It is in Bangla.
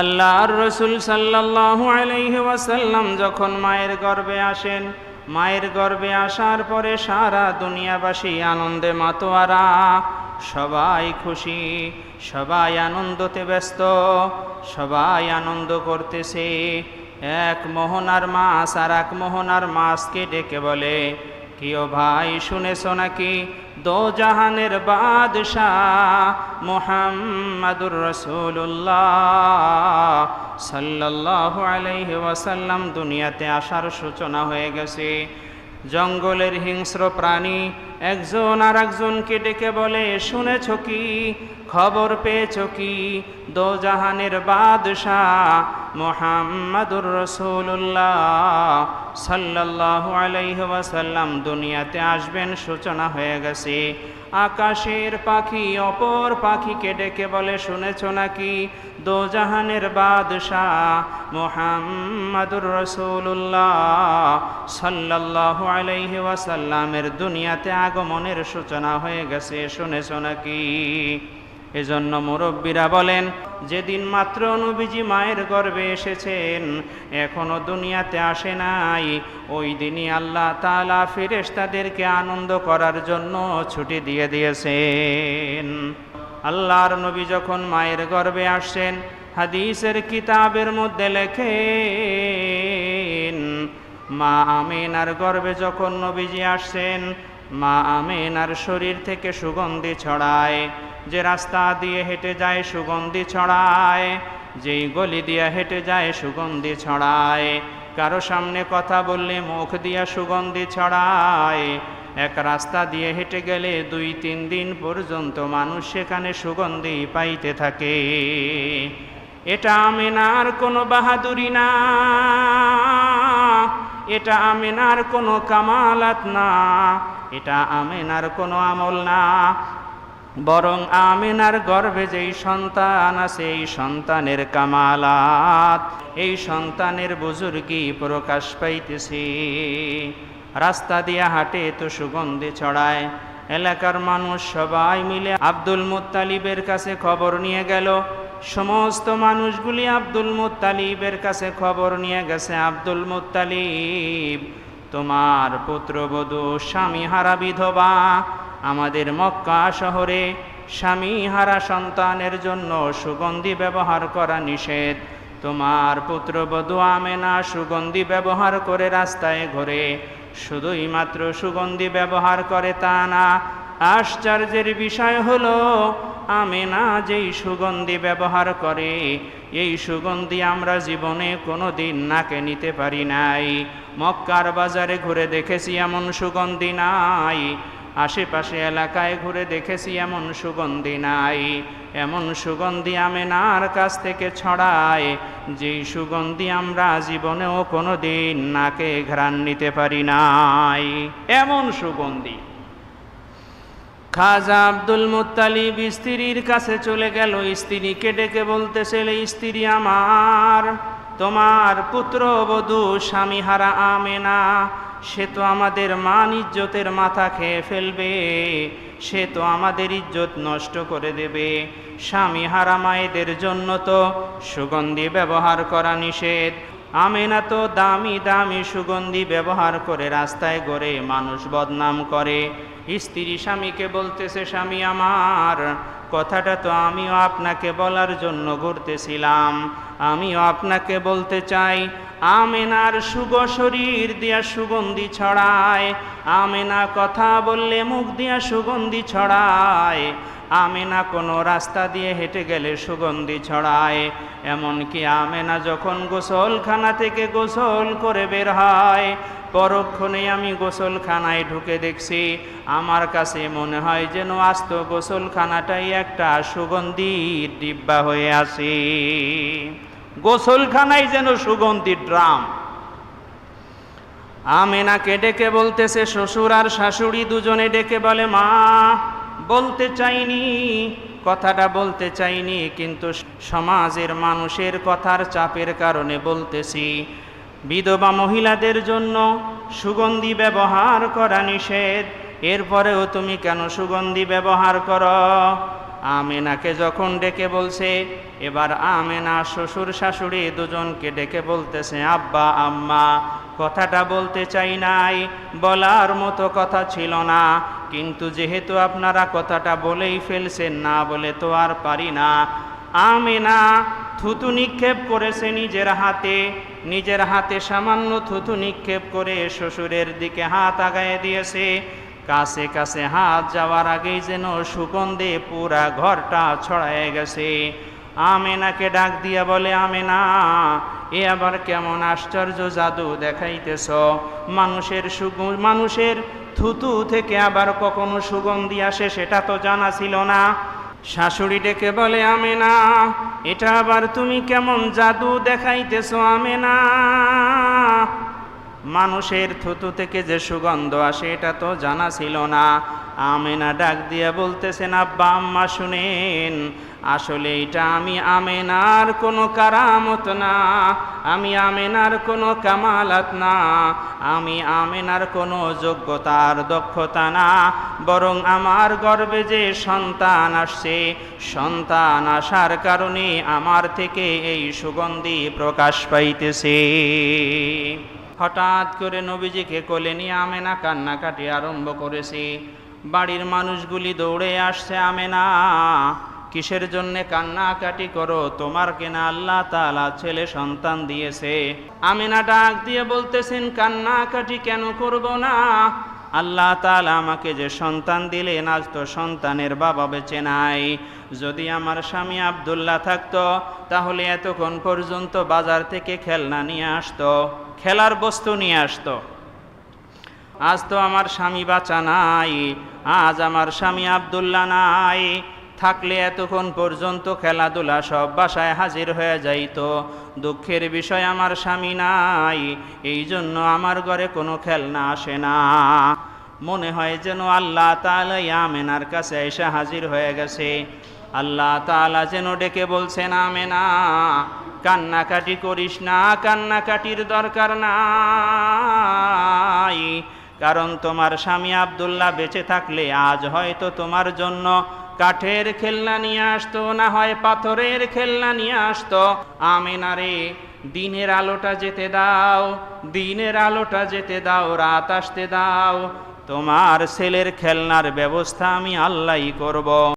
আল্লাহর রসুল সাল্লাল্লাহু আলাইহি ওয়াসাল্লাম যখন মায়ের গর্ভে আসেন, মায়ের গর্ভে আসার পরে সারা দুনিয়াবাসী আনন্দে মাতোয়ারা, সবাই খুশি, সবাই আনন্দতে ব্যস্ত, সবাই আনন্দ করতেছে। এক মোহনার মাছ আর এক মোহনার মাছকে ডেকে বলে, কিও ভাই শুনেছ নাকি দো জাহানের বাদশাহ মোহাম্মদুর রসুল্লাহ সাল্লাহ আলাইহি দুনিয়াতে আসার সূচনা হয়ে গেছে। জঙ্গলের হিংস্র প্রাণী একজন আর একজনকে ডেকে বলে, শুনেছ কি? খবর পেয়েছ কি? দো জাহানের বাদশাহ মোহাম্মদুর রসুল্লাহ সাল্লাহ আলাইহাসাল্লাম দুনিয়াতে আসবেন, সূচনা হয়ে গেছে। আকাশের পাখি অপর পাখিকে ডেকে বলে, শুনেছ নাকি? দো জাহানের বাদশাহ মোহাম্মদুর রসুল্লাহ সাল্লাহ আলাইহি ওয়াসাল্লামের দুনিয়াতে আগমনের সূচনা হয়ে গেছে, শুনেছ নাকি? এজন্য মুরব্বীরা বলেন, যেদিন মাত্র নবীজি মায়ের গর্বে এসেছেন, এখনও দুনিয়াতে আসে নাই। ওই দিনই আল্লাহ তালা ফেরেশতাদেরকে আনন্দ করার জন্য ছুটি দিয়ে দিয়েছেন। আল্লাহর নবী যখন মায়ের গর্বে আসছেন, হাদিসের কিতাবের মধ্যে লেখেন, মা আমিনার গর্ভে যখন নবীজি আসছেন মা আমেনার শরীর থেকে সুগন্ধি ছড়ায়। যে রাস্তা দিয়ে হেঁটে যায় সুগন্ধি ছড়ায়। যেই গলি দিয়া হেঁটে যায় সুগন্ধি ছড়ায়। কারও সামনে কথা বললে মুখ দিয়া সুগন্ধি ছড়ায়। এক রাস্তা দিয়ে হেঁটে গেলে দুই তিন দিন পর্যন্ত মানুষ সেখানে সুগন্ধি পাইতে থাকে। এটা আমেনার কোনো বাহাদুরি না। এটা আমেনার কোনো কামালাত না, এটা আমেনার কোনো আমল না। বরং আমিনার গর্ভে যেই সন্তান আছে, এই সন্তানের কামালাত, এই সন্তানের বুজুর্গি প্রকাশ পাইতেছে? রাস্তা দিয়া হাটে তো সুগন্ধি ছড়ায়, এলাকার মানুষ সবাই মিলে আব্দুল মুত্তালিবের কাছে খবর নিয়ে গেল সমস্ত মানুষগুলি আব্দুল মুত্তালিবের কাছে খবর নিয়ে গেছে, আব্দুল মুত্তালিব, তোমার পুত্রবধূ স্বামী হারা বিধবা আমাদের মক্কা শহরে স্বামী হারা সন্তানের জন্য সুগন্ধি ব্যবহার করা নিষেধ। তোমার পুত্রবধূ আমেনা সুগন্ধি ব্যবহার করে রাস্তায় ঘোরে, শুধুই মাত্র সুগন্ধি ব্যবহার করে তা না আশ্চর্যের বিষয় হলো, আমেনা যেই সুগন্ধি ব্যবহার করে, এই সুগন্ধি আমরা জীবনে কোনো দিন নাকে নিতে পারি নাই। মক্কার বাজারে ঘুরে দেখেছি এমন সুগন্ধি নাই, আশেপাশে এলাকায় ঘুরে দেখেছি এমন সুগন্ধি নাই। এমন সুগন্ধি আমি আমেনার কাছ থেকে ছড়ায়, যেই সুগন্ধি আমরা জীবনেও কোনো দিন নাকে ঘ্রাণ নিতে পারি নাই। এমন সুগন্ধি খাজা আব্দুল মুত্তালিব স্ত্রীর কাছে চলে গেল। স্ত্রীকে ডেকে বলতেছে স্ত্রী আমার, তোমার পুত্রবধূ স্বামীহারা আমেনা, সে তো আমাদের মান ইজ্জতের মাথা খেয়ে ফেলবে, সে তো আমাদের ইজ্জত নষ্ট করে দেবে। স্বামী হারা মায়েদের জন্য তো সুগন্ধি ব্যবহার করা নিষেধ আমেনা তো দামি দামি সুগন্ধি ব্যবহার করে রাস্তায় গড়ে মানুষ বদনাম করে। স্ত্রী স্বামীকে বলতেছে, স্বামী আমার, কথাটা তো আমিও আপনাকে বলার জন্য ঘুরতেছিলাম। আমিও আপনাকে বলতে চাই, আমেনার সুগ শরীর দিয়া সুগন্ধি ছড়ায়। আমেনা কথা বললে মুখ দিয়া সুগন্ধি ছড়ায়। আমেনা কোনো রাস্তা দিয়ে হেঁটে গেলে সুগন্ধি ছড়ায়, এমনকি আমেনা যখন গোসলখানা থেকে গোসল করে বের হয়, পরক্ষণে আমি গোসলখানায় ঢুকে দেখছি, আমার কাছে মনে হয় যেন আস্ত গোসলখানাটাই একটা সুগন্ধির ডিব্বা হয়ে আসে গোসলখানায় যেন সুগন্ধির ড্রাম। আমেনাকে ডেকে বলতেছে, শ্বশুর আর শাশুড়ি দুজনে ডেকে বলে, মা বলতে চাইনি, কথাটা বলতে চাইনি, কিন্তু সমাজের মানুষের কথার চাপের কারণে বলতেছি, বিধবা মহিলাদের জন্য সুগন্ধি ব্যবহার করা নিষেধ, এরপরেও তুমি কেন সুগন্ধি ব্যবহার করো? আমেনাকে যখন ডেকে বলছে, এবার আমেনা শ্বশুর শাশুড়ি দুজনকে ডেকে বলতেছে, আব্বা, আম্মা, কথাটা বলতে চাই নাই, বলার মতো কথা ছিল না কিন্তু যেহেতু আপনারা কথাটা বলেই ফেলছেন, না বলে তো আর পারি না। আমেনা, থুতু নিক্ষেপ করেছে নিজের হাতে। নিজের হাতে সামান্য থুতু নিক্ষেপ করে শ্বশুরের দিকে হাত আগায় দিয়েছে। কাছে কাছে হাত যাওয়ার আগেই যেন সুগন্ধে পুরা ঘরটা ছড়ায় গেছে। আমেনাকে ডাক দিয়া বলে, আমেনা, এ আবার কেমন আশ্চর্য জাদু দেখাইতেছ। মানুষের সুগু মানুষের থুতু থেকে আবার কখনো সুগন্ধি আসে সেটা তো জানা ছিল না। শাশুড়ি ডেকে বলে, আমেনা, এটা আবার তুমি কেমন জাদু দেখাইতেছো, আমেনা? মানুষের থুতু থেকে যে সুগন্ধ আসে, এটা তো জানা ছিল না। আমেনা ডাক দিয়ে বলতেছেন, আব্বা, আম্মা, শুনেন, আসলে এটা আমি আমেনার কোনো কারামত না। আমি আমেনার কোনো কামালাত না। আমি আমেনার কোনো যোগ্যতার দক্ষতা না। বরং আমার গর্বে যে সন্তান আসছে, সন্তান আসার কারণে আমার থেকে এই সুগন্ধি প্রকাশ পাইতেছে। হঠাৎ করে নবীজিকে কোলে নিয়ে আমেনা কান্নাকাটি আরম্ভ করেছে। বাড়ির মানুষগুলি দৌড়ে আসছে, আমেনা, কিসের জন্য কান্নাকাটি করো? তোমার কেনা আল্লাহ তালা ছেলে সন্তান দিয়েছে। আমেনা ডাক দিয়ে বলতেছেন, কান্নাকাটি কেন করব না? আল্লাহ তালা আমাকে যে সন্তান দিলেন, আজ তো সন্তানের বাবা বেঁচে নাই। যদি আমার স্বামী আবদুল্লাহ থাকতো তাহলে এতক্ষণ পর্যন্ত বাজার থেকে খেলনা নিয়ে আসতো, খেলার বস্তু নিয়ে আসতো। আজ তো আমার স্বামী বাঁচা নাই, আজ আমার স্বামী আবদুল্লাহ নাই। থাকলে এতক্ষণ পর্যন্ত খেলাধুলা সব বাসায় হাজির হয়ে যাইত। দুঃখের বিষয় আমার স্বামী নাই এই জন্য আমার ঘরে কোনো খেলনা আসে না। মনে হয় যেন আল্লাহ তাআলা আমেনার কাছে এসে হাজির হয়ে গেছে। আল্লাহ তাআলা যেন ডেকে বলছেন, আমেনা, কান্নাকাটি করিস না, কান্নাকাটির দরকার নাই। কারণ তোমার স্বামী আবদুল্লাহ বেঁচে থাকলে আজ হয়তো তোমার জন্য কাঠের খেলনা নিয়ে আসতো, না হয় পাথরের খেলনা নিয়ে আসতো। আমেনারে দিনের আলোটা যেতে দাও, দিনের আলোটা যেতে দাও, রাত আসতে দাও। তোমার ছেলের খেলনার ব্যবস্থা আমি আল্লাহই করব।